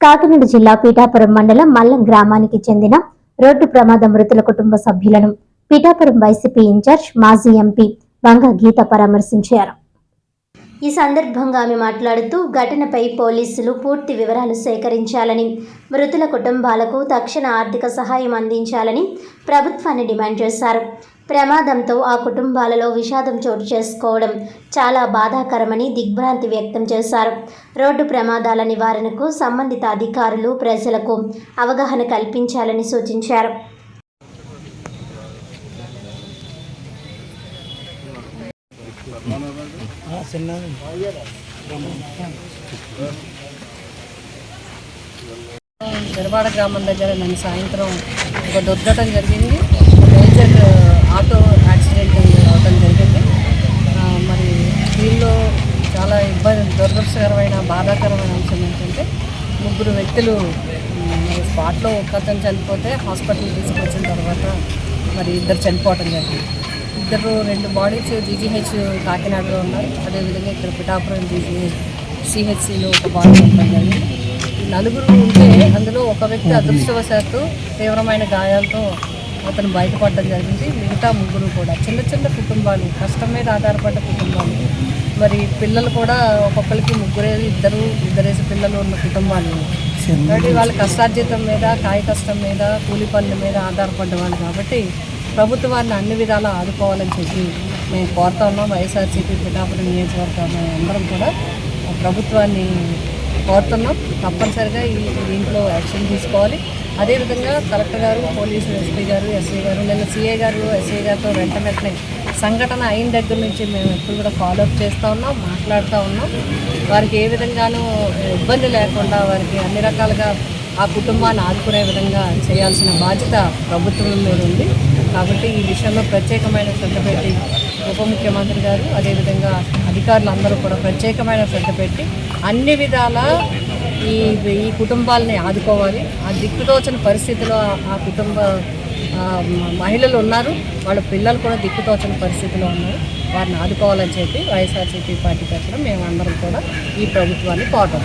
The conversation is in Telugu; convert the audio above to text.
కాకినాడ జిల్లా పీఠాపురం మండలం మల్లం గ్రామానికి చెందిన రోడ్డు ప్రమాద మృతుల కుటుంబ సభ్యులను పీఠాపురం వైసీపీ ఇన్ఛార్జ్ మాజీ ఎంపీ వంగ గీత పరామర్శించారు. ఈ సందర్భంగా ఆమె మాట్లాడుతూ ఘటనపై పోలీసులు పూర్తి వివరాలు సేకరించాలని మృతుల కుటుంబాలకు తక్షణ ఆర్థిక సహాయం అందించాలని ప్రభుత్వాన్ని డిమాండ్ చేశారు. ప్రమాదంతో ఆ కుటుంబాలలో విషాదం చోటు చేసుకోవడం చాలా బాధాకరమని దిగ్భ్రాంతి వ్యక్తం చేశారు రోడ్డు ప్రమాదాల నివారణకు సంబంధిత అధికారులు ప్రజలకు అవగాహన కల్పించాలని సూచించారు దర్బాడ గ్రామం దగ్గర నేను సాయంత్రం ఒక దుర్ఘటన జరిగింది దురదృష్టకరమైన బాధాకరమైన అంశం ఏంటంటే ముగ్గురు వ్యక్తులు స్పాట్లో ఒక్కతను చనిపోతే హాస్పిటల్ తీసుకొచ్చిన తర్వాత మరి ఇద్దరు చనిపోవటం జరిగింది. ఇద్దరు రెండు బాడీస్ జీజీహెచ్ కాకినాడలో ఉన్నారు. అదేవిధంగా ఇక్కడ పిఠాపురం జీజీహెచ్ సిహెచ్సిలో ఒక బాడీ ఉండడం జరిగింది. నలుగురు ఉంటే అందులో ఒక వ్యక్తి అదృష్టవశాత్తు తీవ్రమైన గాయాలతో అతను బయటపడడం జరిగింది. మిగతా ముగ్గురు కూడా చిన్న చిన్న కుటుంబాలు కష్టం మీద ఆధారపడ్డ కుటుంబాలు మరి పిల్లలు కూడా ఒక్కొక్కరికి ముగ్గురే ఇద్దరు ఇద్దరేసి పిల్లలు ఉన్న కుటుంబాలు. కాబట్టి వాళ్ళ కష్టార్జితం మీద కాయ కష్టం మీద కూలి పనుల మీద ఆధారపడ్డ వాళ్ళు కాబట్టి ప్రభుత్వాన్ని అన్ని విధాలా ఆదుకోవాలని చెప్పి మేము కోరుతా ఉన్నాం. వైఎస్ఆర్సీపీ పిఠాపురం నియోజకవర్గం అందరం కూడా ప్రభుత్వాన్ని కోరుతున్నాం. తప్పనిసరిగా ఈ దీంట్లో యాక్షన్ తీసుకోవాలి. అదేవిధంగా కలెక్టర్ గారు పోలీసు ఎస్పీ గారు ఎస్ఐ గారు నిన్న సిఐ గారు ఎస్ఐ గారితో వెంట వెంటనే సంఘటన అయిన దగ్గర నుంచి మేము ఎప్పుడు కూడా ఫాలోఅప్ చేస్తూ ఉన్నాం మాట్లాడుతూ ఉన్నాం. వారికి ఏ విధంగానూ ఇబ్బంది లేకుండా వారికి అన్ని రకాలుగా ఆ కుటుంబాన్ని ఆదుకునే విధంగా చేయాల్సిన బాధ్యత ప్రభుత్వం మీద ఉంది. కాబట్టి ఈ విషయంలో ప్రత్యేకమైన శ్రద్ధ పెట్టి ఉప ముఖ్యమంత్రి గారు అదేవిధంగా అధికారులు అందరూ కూడా ప్రత్యేకమైన శ్రద్ధ పెట్టి అన్ని విధాల ఈ ఈ కుటుంబాలని ఆదుకోవాలి. ఆ దిక్కుతోచని పరిస్థితిలో ఆ- కుటుంబ మహిళలు ఉన్నారు. వాళ్ళ పిల్లలు కూడా దిక్కుతోచని పరిస్థితిలో ఉన్నారు. వారిని ఆదుకోవాలని చెప్పి వైఎస్ఆర్సీపీ పార్టీ తరఫున మేమందరం కూడా ఈ ప్రభుత్వాన్ని కోరడం